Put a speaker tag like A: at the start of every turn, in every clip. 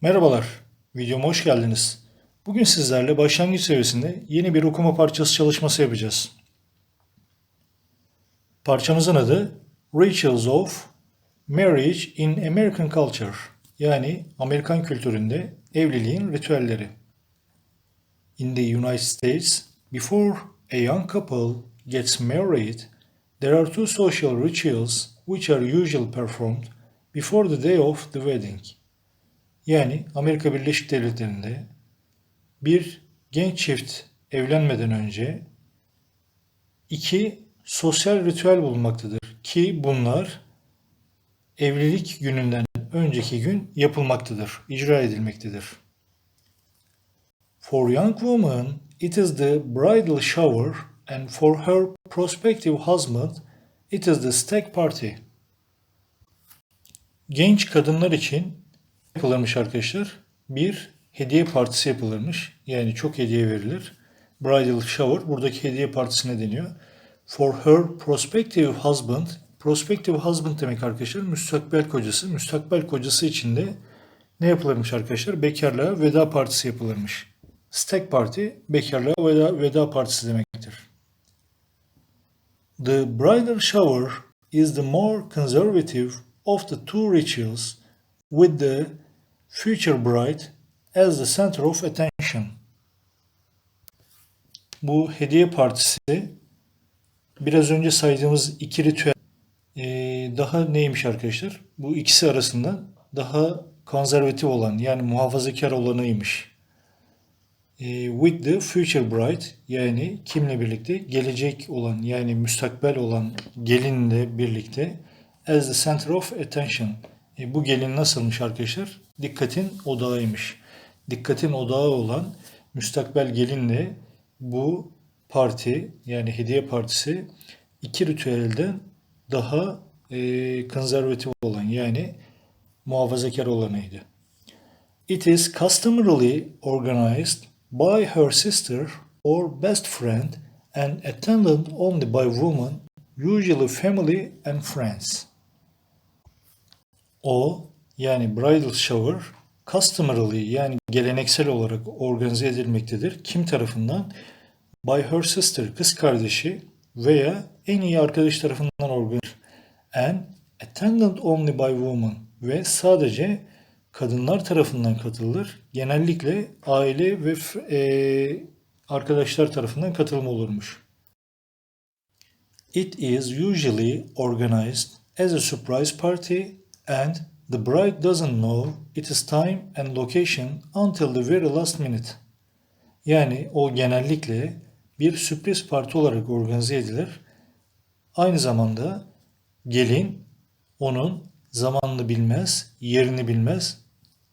A: Merhabalar, videoma hoş geldiniz. Bugün sizlerle başlangıç seviyesinde yeni bir okuma parçası çalışması yapacağız. Parçamızın adı Rituals of Marriage in American Culture yani Amerikan kültüründe evliliğin ritüelleri. In the United States, before a young couple gets married, there are two social rituals which are usually performed before the day of the wedding. Yani Amerika Birleşik Devletleri'nde bir genç çift evlenmeden önce iki sosyal ritüel bulunmaktadır ki bunlar evlilik gününden önceki gün yapılmaktadır, icra edilmektedir. For young woman, it is the bridal shower and for her prospective husband, it is the stag party. Genç kadınlar için yapılırmış arkadaşlar. Bir hediye partisi yapılırmış. Yani çok hediye verilir. Bridal shower buradaki hediye partisine deniyor. For her prospective husband. Prospective husband demek arkadaşlar müstakbel kocası. Müstakbel kocası için de ne yapılırmış arkadaşlar? Bekarlığa veda partisi yapılırmış. Stag party bekarlığa veda, veda partisi demektir. The bridal shower is the more conservative of the two rituals with the future bride as the center of attention. Bu hediye partisi biraz önce saydığımız iki ritüel ee, daha neymiş arkadaşlar? Bu ikisi arasında daha konservatif olan yani muhafazakar olanıymış. Ee, with the future bride yani kimle birlikte? Gelecek olan yani müstakbel olan gelinle birlikte as the center of attention. E, bu gelin nasılmış arkadaşlar? Dikkatin odağıymış. Dikkatin odağı olan müstakbel gelinle bu parti yani hediye partisi iki ritüelden daha e, konservatif olan yani muhafazakar olanıydı. It is customarily organized by her sister or best friend and attended only by women, usually family and friends. O yani bridal shower customarily yani geleneksel olarak organize edilmektedir. Kim tarafından? By her sister, kız kardeşi veya en iyi arkadaş tarafından organize. And attended only by women ve sadece kadınlar tarafından katılır. Genellikle aile ve e, arkadaşlar tarafından katılma olurmuş. It is usually organized as a surprise party and the bride doesn't know its time and location until the very last minute. Yani o genellikle bir sürpriz parti olarak organize edilir. Aynı zamanda gelin onun zamanını bilmez, yerini bilmez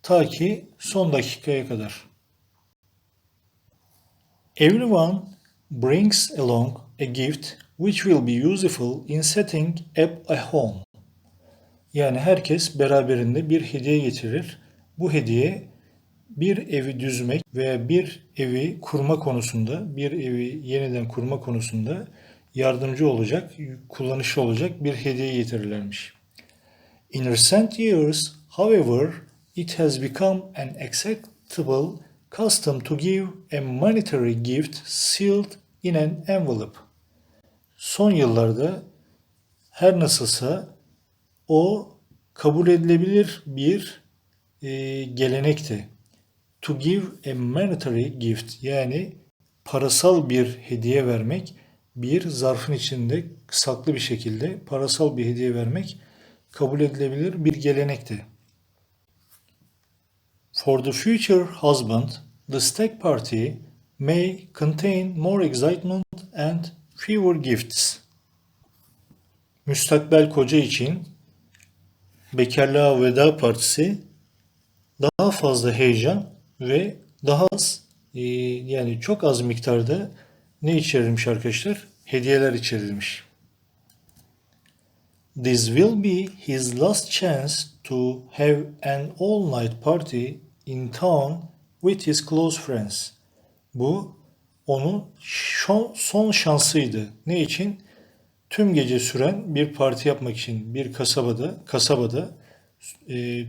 A: ta ki son dakikaya kadar. Everyone brings along a gift which will be useful in setting up a home. Yani herkes beraberinde bir hediye getirir. Bu hediye bir evi düzmek veya bir evi kurma konusunda, bir evi yeniden kurma konusunda yardımcı olacak, kullanışlı olacak bir hediye getirirlermiş. In recent years, however, it has become an acceptable custom to give a monetary gift sealed in an envelope. Son yıllarda her nasılsa o kabul edilebilir bir e, gelenekti. To give a monetary gift yani parasal bir hediye vermek, bir zarfın içinde saklı bir şekilde parasal bir hediye vermek kabul edilebilir bir gelenekti. For the future husband, the stag party may contain more excitement and fewer gifts. Müstakbel koca için bekarlığa veda partisi daha fazla heyecan ve daha az e, yani çok az miktarda ne içerilmiş arkadaşlar? Hediyeler içerilmiş. This will be his last chance to have an all-night party in town with his close friends. Bu onun son şansıydı. Ne için? Tüm gece süren bir parti yapmak için bir kasabada kasabada e,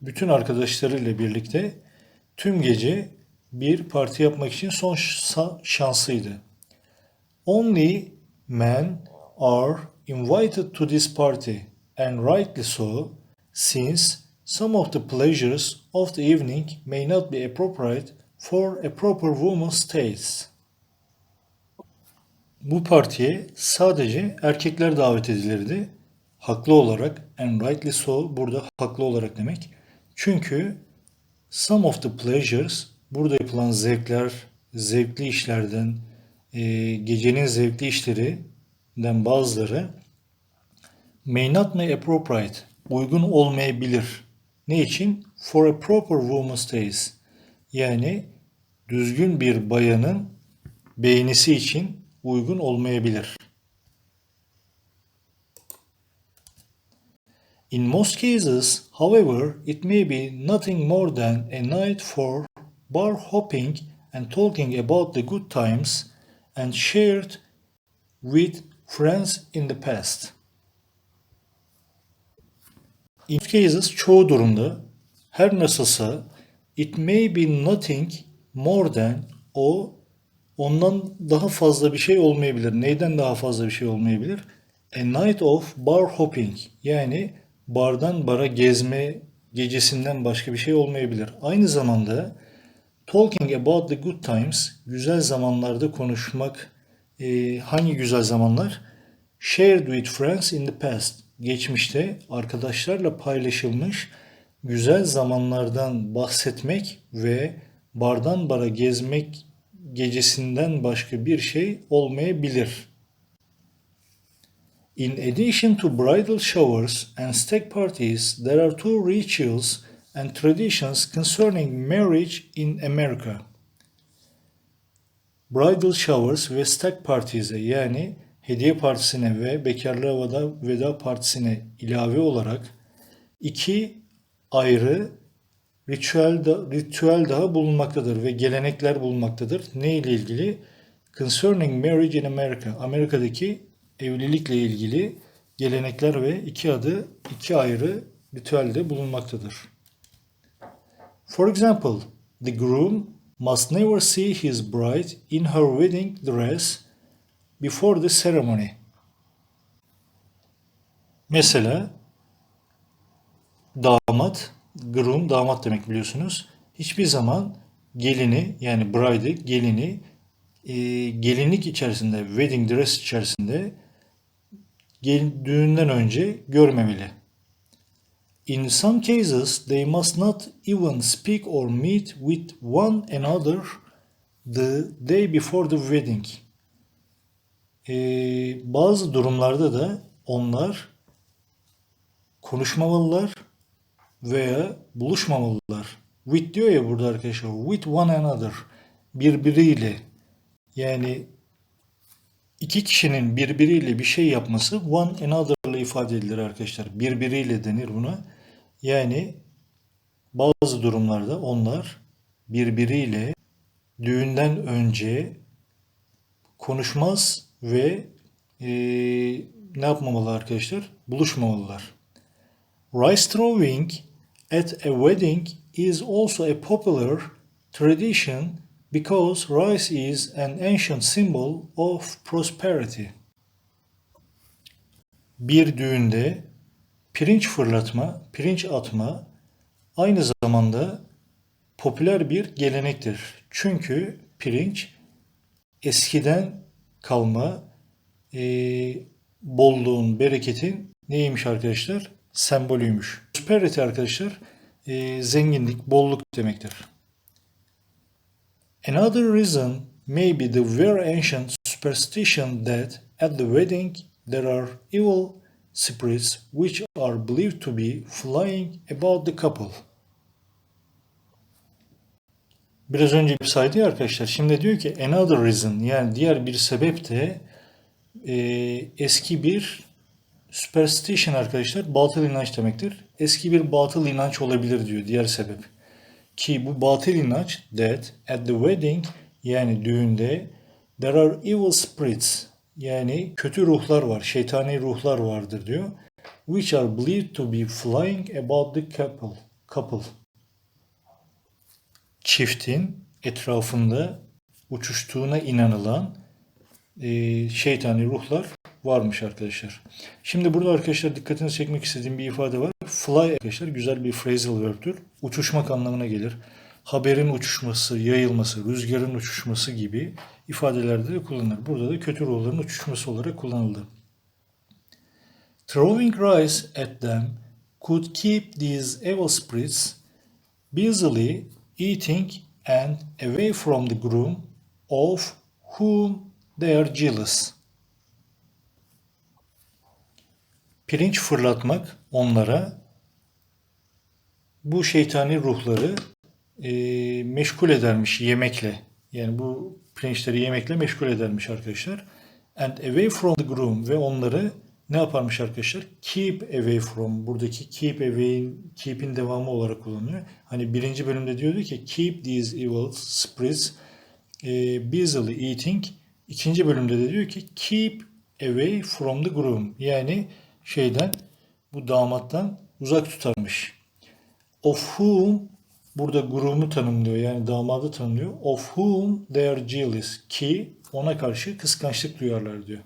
A: bütün arkadaşlarıyla birlikte tüm gece bir parti yapmak için son şa- şansıydı. Only men are invited to this party and rightly so since some of the pleasures of the evening may not be appropriate for a proper woman's tastes. Bu partiye sadece erkekler davet edilirdi. Haklı olarak, and rightly so burada haklı olarak demek. Çünkü some of the pleasures, burada yapılan zevkler, zevkli işlerden, e, gecenin zevkli işlerinden bazıları may not be appropriate, uygun olmayabilir. Ne için? For a proper woman's taste. Yani düzgün bir bayanın beğenisi için uygun olmayabilir. In most cases, however, it may be nothing more than a night for bar hopping and talking about the good times and shared with friends in the past. In most cases, çoğu durumda her nasılsa it may be nothing more than o ondan daha fazla bir şey olmayabilir. Neyden daha fazla bir şey olmayabilir? A night of bar hopping yani bardan bara gezme gecesinden başka bir şey olmayabilir. Aynı zamanda talking about the good times güzel zamanlarda konuşmak e, hangi güzel zamanlar? Shared with friends in the past geçmişte arkadaşlarla paylaşılmış güzel zamanlardan bahsetmek ve bardan bara gezmek gecesinden başka bir şey olmayabilir. In addition to bridal showers and stag parties, there are two rituals and traditions concerning marriage in America. Bridal showers ve stag parties'e yani hediye partisine ve bekarlığa veda, veda partisine ilave olarak iki ayrı ritüel, da, ritüel daha bulunmaktadır ve gelenekler bulunmaktadır. Ne ile ilgili? Concerning Marriage in America. Amerika'daki evlilikle ilgili gelenekler ve iki adı iki ayrı ritüelde bulunmaktadır. For example, the groom must never see his bride in her wedding dress before the ceremony. Mesela damat, groom damat demek biliyorsunuz. Hiçbir zaman gelini yani bride'i gelini e, gelinlik içerisinde, wedding dress içerisinde gel, düğünden önce görmemeli. In some cases, they must not even speak or meet with one another the day before the wedding. Ee, bazı durumlarda da onlar konuşmamalılar veya buluşmamalılar. With diyor ya burada arkadaşlar. With one another. Birbiriyle. Yani iki kişinin birbiriyle bir şey yapması one another ile ifade edilir arkadaşlar. Birbiriyle denir buna. Yani bazı durumlarda onlar birbiriyle düğünden önce konuşmaz ve e, ne yapmamalı arkadaşlar? Buluşmamalılar. Rice throwing at a wedding is also a popular tradition because rice is an ancient symbol of prosperity. Bir düğünde pirinç fırlatma, pirinç atma aynı zamanda popüler bir gelenektir. Çünkü pirinç eskiden kalma e, bolluğun, bereketin neymiş arkadaşlar? Sembolüymüş. Prosperity arkadaşlar e, zenginlik, bolluk demektir. Another reason may be the very ancient superstition that at the wedding there are evil spirits which are believed to be flying about the couple. Biraz önce bir saydı ya arkadaşlar. Şimdi diyor ki another reason yani diğer bir sebep de e, eski bir superstition arkadaşlar batıl inanç demektir. Eski bir batıl inanç olabilir diyor diğer sebep. Ki bu batıl inanç that at the wedding yani düğünde there are evil spirits yani kötü ruhlar var, şeytani ruhlar vardır diyor. Which are believed to be flying about the couple. couple. Çiftin etrafında uçuştuğuna inanılan e, şeytani ruhlar varmış arkadaşlar. Şimdi burada arkadaşlar dikkatinizi çekmek istediğim bir ifade var. Fly arkadaşlar güzel bir phrasal verb'tür. Uçuşmak anlamına gelir. Haberin uçuşması, yayılması, rüzgarın uçuşması gibi ifadelerde de kullanılır. Burada da kötü ruhların uçuşması olarak kullanıldı. Throwing rice at them could keep these evil spirits busily eating and away from the groom of whom they are jealous. Pirinç fırlatmak onlara bu şeytani ruhları e, meşgul edermiş yemekle. Yani bu pirinçleri yemekle meşgul edermiş arkadaşlar. And away from the groom ve onları ne yaparmış arkadaşlar? Keep away from. Buradaki keep away'in keep'in devamı olarak kullanılıyor. Hani birinci bölümde diyordu ki keep these evil spirits e, busily eating. İkinci bölümde de diyor ki keep away from the groom. Yani şeyden bu damattan uzak tutarmış. Of whom burada groom'u tanımlıyor yani damadı tanımlıyor. Of whom they are jealous ki ona karşı kıskançlık duyarlar diyor.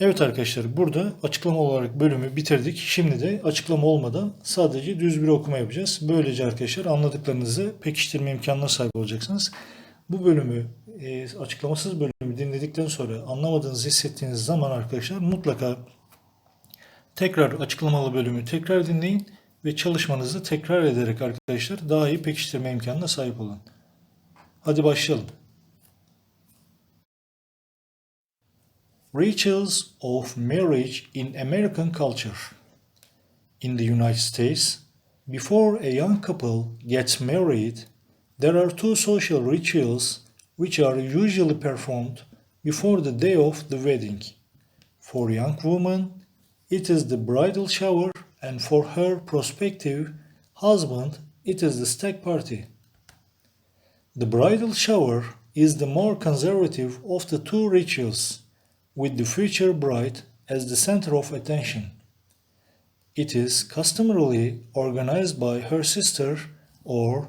A: Evet arkadaşlar burada açıklama olarak bölümü bitirdik. Şimdi de açıklama olmadan sadece düz bir okuma yapacağız. Böylece arkadaşlar anladıklarınızı pekiştirme imkanına sahip olacaksınız. Bu bölümü e, açıklamasız bölümü dinledikten sonra anlamadığınızı hissettiğiniz zaman arkadaşlar mutlaka tekrar açıklamalı bölümü tekrar dinleyin ve çalışmanızı tekrar ederek arkadaşlar daha iyi pekiştirme imkanına sahip olun. Hadi başlayalım. Rituals of marriage in American culture. In the United States, before a young couple gets married, there are two social rituals which are usually performed before the day of the wedding. For young women, it is the bridal shower, and for her prospective husband, it is the stag party. The bridal shower is the more conservative of the two rituals with the future bride as the center of attention. It is customarily organized by her sister or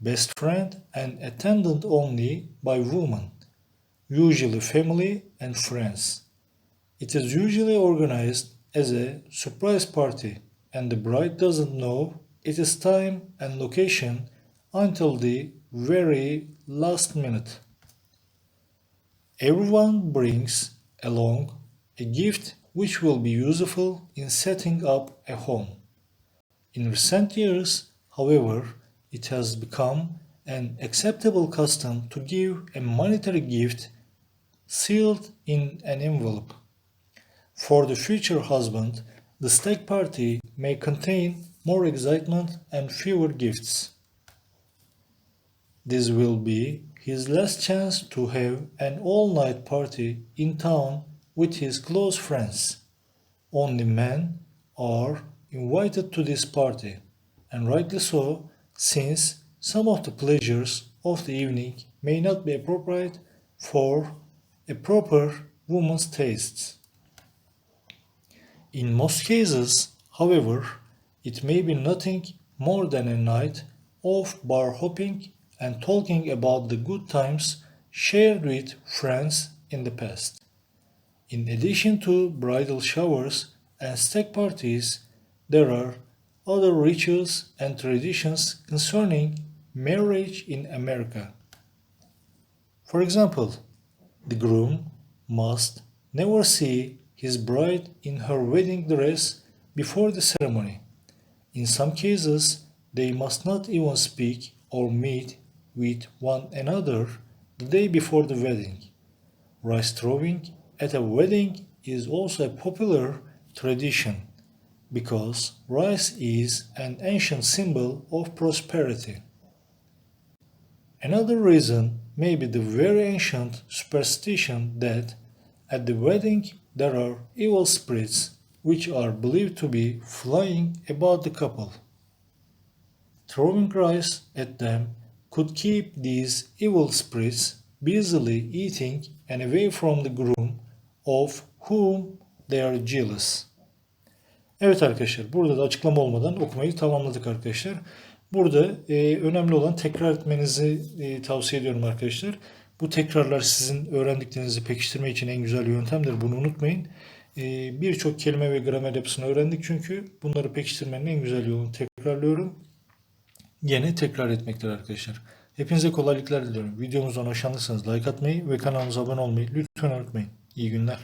A: best friend and attended only by women, usually family and friends. It is usually organized as a surprise party and the bride doesn't know its time and location until the very last minute. Everyone brings along a gift which will be useful in setting up a home. In recent years, however, it has become an acceptable custom to give a monetary gift sealed in an envelope. For the future husband, the stag party may contain more excitement and fewer gifts. This will be his last chance to have an all night party in town with his close friends. Only men are invited to this party, and rightly so, since some of the pleasures of the evening may not be appropriate for a proper woman's tastes. In most cases, however, it may be nothing more than a night of bar hopping and talking about the good times shared with friends in the past. In addition to bridal showers and stag parties, there are other rituals and traditions concerning marriage in America. For example, the groom must never see his bride in her wedding dress before the ceremony. In some cases, they must not even speak or meet with one another the day before the wedding. Rice throwing at a wedding is also a popular tradition because rice is an ancient symbol of prosperity. Another reason may be the very ancient superstition that at the wedding there are evil spirits which are believed to be flying about the couple. Throwing rice at them could keep these evil spirits busily eating and away from the groom of whom they are jealous. Evet arkadaşlar burada da açıklama olmadan okumayı tamamladık arkadaşlar. Burada e, önemli olan tekrar etmenizi e, tavsiye ediyorum arkadaşlar. Bu tekrarlar sizin öğrendiklerinizi pekiştirme için en güzel yöntemdir. Bunu unutmayın. E, Birçok kelime ve gramer yapısını öğrendik çünkü bunları pekiştirmenin en güzel yolunu tekrarlıyorum. Yine tekrar etmektir arkadaşlar. Hepinize kolaylıklar diliyorum. Videomuzdan hoşlanırsanız like atmayı ve kanalımıza abone olmayı lütfen unutmayın. İyi günler.